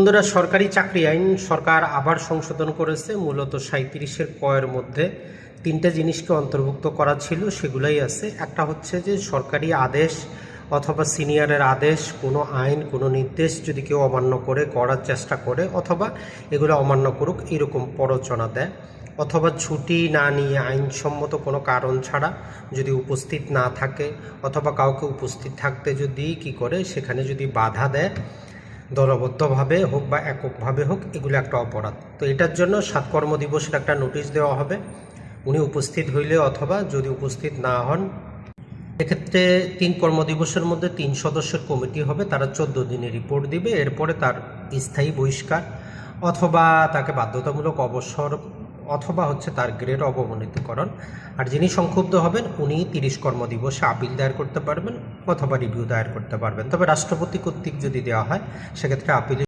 বন্ধুরা, সরকারি চাকরি আইন সরকার আবার সংশোধন করেছে। মূলত সাঁত্রিশের কয়ের মধ্যে তিনটা জিনিসকে অন্তর্ভুক্ত করা ছিল, সেগুলাই আছে। একটা হচ্ছে যে সরকারি আদেশ অথবা সিনিয়রের আদেশ, কোনো আইন, কোনো নির্দেশ যদি কেউ অমান্য করে করার চেষ্টা করে, অথবা এগুলো অমান্য করুক, এরকম প্ররোচনা দেয়। অথবা ছুটি না নিয়ে আইনসম্মত কোনো কারণ ছাড়া যদি উপস্থিত না থাকে, অথবা কাউকে উপস্থিত থাকতে যদি কি করে, সেখানে যদি বাধা দেয় দলবদ্ধভাবে হোক বা এককভাবে হোক, এগুলো একটা অপরাধ। তো এটার জন্য সাত কর্মদিবসের একটা নোটিশ দেওয়া হবে। উনি উপস্থিত হইলে অথবা যদি উপস্থিত না হন, এক্ষেত্রে তিন কর্মদিবসের মধ্যে তিন সদস্যের কমিটি হবে। তারা চোদ্দ দিনে রিপোর্ট দিবে। এরপরে তার স্থায়ী বহিষ্কার অথবা তাকে বাধ্যতামূলক অবসর অথবা হচ্ছে তার গ্রেড অবমনিতকরণ আর যিনি সংক্ষুব্ধ হবেন, উনি তিরিশ কর্মদিবসে আপিল দায়ের করতে পারবেন অথবা রিভিউ দায়ের করতে পারবেন। তবে রাষ্ট্রপতি কর্তৃক যদি দেওয়া হয়, সেক্ষেত্রে আপিল